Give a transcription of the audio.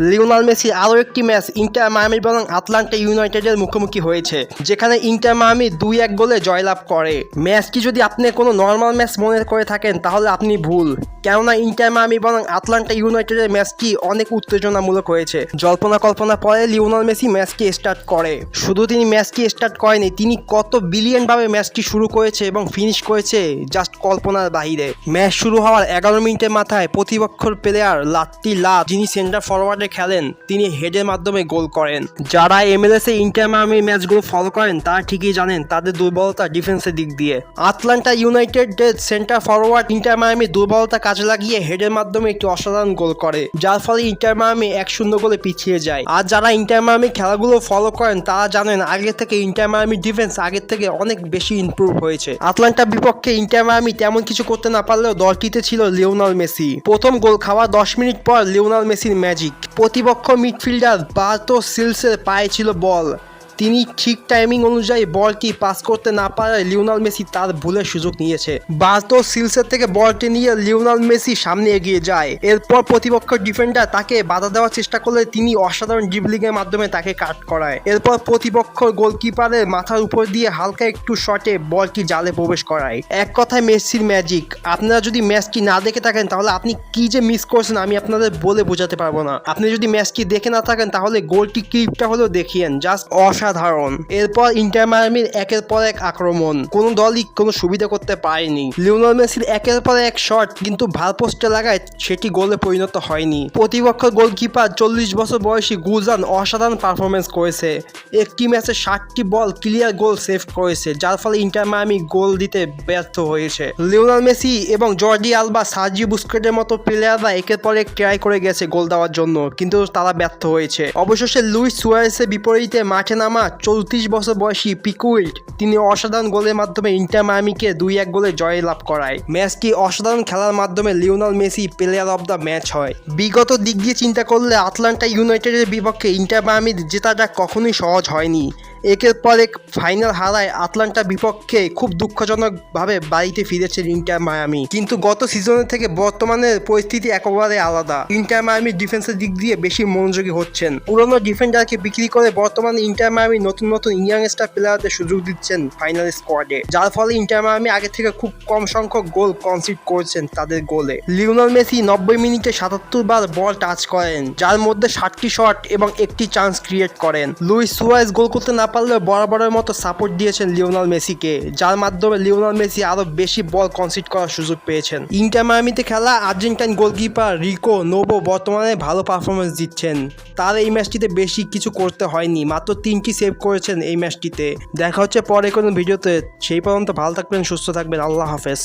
Lionel Messi আরও একটি match Inter Miami বরং আটলান্টা ইউনাইটেডের মুখোমুখি হয়েছে, যেখানে ইন্টার মায়ামি দুই এক গোলে জয়লাভ করে। ম্যাচটি যদি আপনি কোনো নর্মাল ম্যাচ মনে করে থাকেন, তাহলে আপনি ভুল। কেননা ইন্টার মায়ামি বরং আটলান্টা ইউনাইটেডের ম্যাচটি অনেক উত্তেজনামূলক হয়েছে। জল্পনা কল্পনা পরে লিওনাল মেসি ম্যাচটি স্টার্ট করে। শুধু তিনি ম্যাচটি স্টার্ট করেনি, তিনি কত বিলিয়নভাবে ম্যাচটি শুরু করেছে এবং ফিনিশ করেছে, জাস্ট কল্পনার বাহিরে। ম্যাচ শুরু হওয়ার এগারো মিনিটের মাথায় প্রতিপক্ষর প্লেয়ার লাত্তি লাভ যিনি সেন্টার ফরওয়ার্ডে খেলেন। তিনি হেডের মাধ্যমে গোল করেন। যারা এমএলএস এ ইন্টার মায়ামি ম্যাচগুলো ফলো করেন, তারা ঠিকই জানেন তাদের দুর্বলতা ডিফেন্সের দিক দিয়ে। আটলান্টা ইউনাইটেডের সেন্টার ফরওয়ার্ড ইন্টার মায়ামি দুর্বলতা কাজে লাগিয়ে হেডের মাধ্যমে একটি অসাধারণ গোল করে, যার ফলে ইন্টার মায়ামি এক শূন্য গোলে পিছিয়ে যায়। আর যারা ইন্টার মায়ামি খেলাগুলো ফলো করেন, তারা জানেন আগে থেকে ইন্টার মায়ামি ডিফেন্স আগের থেকে অনেক বেশি ইমপ্রুভ হয়েছে। আটলান্টার বিপক্ষে ইন্টার মায়ামি তেমন কিছু করতে না পারলেও দলটিতে ছিল লিওনাল মেসি। প্রথম গোল খাওয়া দশ মিনিট পর লিওনাল মেসির ম্যাজিক প্রতিপক্ষ মিডফিল্ডার বার্তো সিলসের পায়ে ছিল বল। তিনি ঠিক টাইমিং অনুযায়ী বলটি পাস করতে না পারায় লিওনাল মেসি তার ভুলের সুযোগ নিয়েছে। বার্তো সিলসের থেকে বলটি নিয়ে লিওনাল মেসি সামনে এগিয়ে যায়। এরপর প্রতিপক্ষ ডিফেন্ডার তাকে বাধা দেওয়ার চেষ্টা করলে তিনি অসাধারণ ড্রিবলিংয়ের মাধ্যমে তাকে কাট করায়। এরপর প্রতিপক্ষ গোলকিপারের মাথার উপর দিয়ে হালকা একটু শটে বলটি জালে প্রবেশ করায়। এক কথায় মেসির ম্যাজিক আপনারা যদি ম্যাচটি না দেখে থাকেন, তাহলে আপনি কি যে মিস করছেন আমি আপনাদের বলে বোঝাতে পারব না। আপনি যদি ম্যাচটি দেখে না থাকেন, তাহলে গোলটি ক্লিপটা হলেও দেখিয়েন। জাস্ট অসাধারণ এরপর ইন্টার মায়ামির একের পর এক আক্রমণ। কোনো দলই কোনো সুবিধা করতে পারেনি। লিওনাল মেসির একের পর এক শট, কিন্তু ভালো পোস্টে লাগায় সেটি গোলে পরিণত হয়নি। প্রতিপক্ষ গোলকিপার চল্লিশ বছর বয়সী গুলজান অসাধারণ পারফরমেন্স করেছে। একটি ম্যাচে ষাটটি বল ক্লিয়ার গোল সেভ করেছে, যার ফলে ইন্টার মায়ামি গোল দিতে ব্যর্থ হয়েছে। লিওনাল মেসি এবং জর্জি আলবা সার্জি বুস্কেটের মতো প্লেয়াররা একের পর এক ট্রাই করে গেছে গোল দেওয়ার জন্য, কিন্তু তারা ব্যর্থ হয়েছে। অবশেষে লুইস সুয়ারেসের বিপরীতে মাঠে নামা চৌত্রিশ বছর বয়সী পিকুইল্ট তিনি অসাধারণ গোলের মাধ্যমে ইন্টার মায়ামিকে দুই এক গোলে জয় লাভ করায়। ম্যাচটি অসাধারণ খেলার মাধ্যমে Lionel Messi player of the match হয়। বিগত দিক দিয়ে চিন্তা করলে আটলান্টা ইউনাইটেডের বিপক্ষে ইন্টার মায়ামির জেতাটা কখনোই সহজ হয়নি। একের পর এক ফাইনাল হারায় আটলান্টা বিপক্ষে খুব দুঃখজনকভাবে বাড়িতে ফিরেছে ইন্টার মায়ামি। কিন্তু গত সিজনের থেকে বর্তমানের পরিস্থিতি একেবারে আলাদা। ইন্টার মায়ামির ডিফেন্সের দিক দিয়ে বেশি মনোযোগী হচ্ছেন। পুরনো ডিফেন্ডারকে বিক্রি করে বর্তমানে ইন্টার মায়ামি নতুন নতুন ইয়াং স্টার প্লেয়ারদের সুযোগ দিচ্ছেন ফাইনাল স্কোয়াডে যার ফলে ইন্টার মায়ামি আগে থেকে খুব কম সংখ্যক গোল কনসিড করছেন তাদের গোলে লিওনাল মেসি নব্বই মিনিটে সাতাত্তর বার বল টাচ করেন, যার মধ্যে ষাটটি শট এবং একটি চান্স ক্রিয়েট করেন। লুইস সুয়াইজ গোল করতে না পারলেও বরাবরের মতো সাপোর্ট দিয়েছেন লিওনাল মেসিকে যার মাধ্যমে লিওনাল মেসি আরও বেশি বল কনসিড করার সুযোগ পেয়েছেন। ইন্টার মায়ামিতে খেলা আর্জেন্টাইন গোলকিপার রিকো নোবো বর্তমানে ভালো পারফরমেন্স দিচ্ছেন। তার এই ম্যাচটিতে বেশি কিছু করতে হয়নি, মাত্র তিনটি সেভ করেছেন এই ম্যাচটিতে দেখা হচ্ছে পরে কোনো ভিডিওতে। সেই পর্যন্ত ভালো থাকবেন, সুস্থ থাকবেন। আল্লাহ হাফেজ।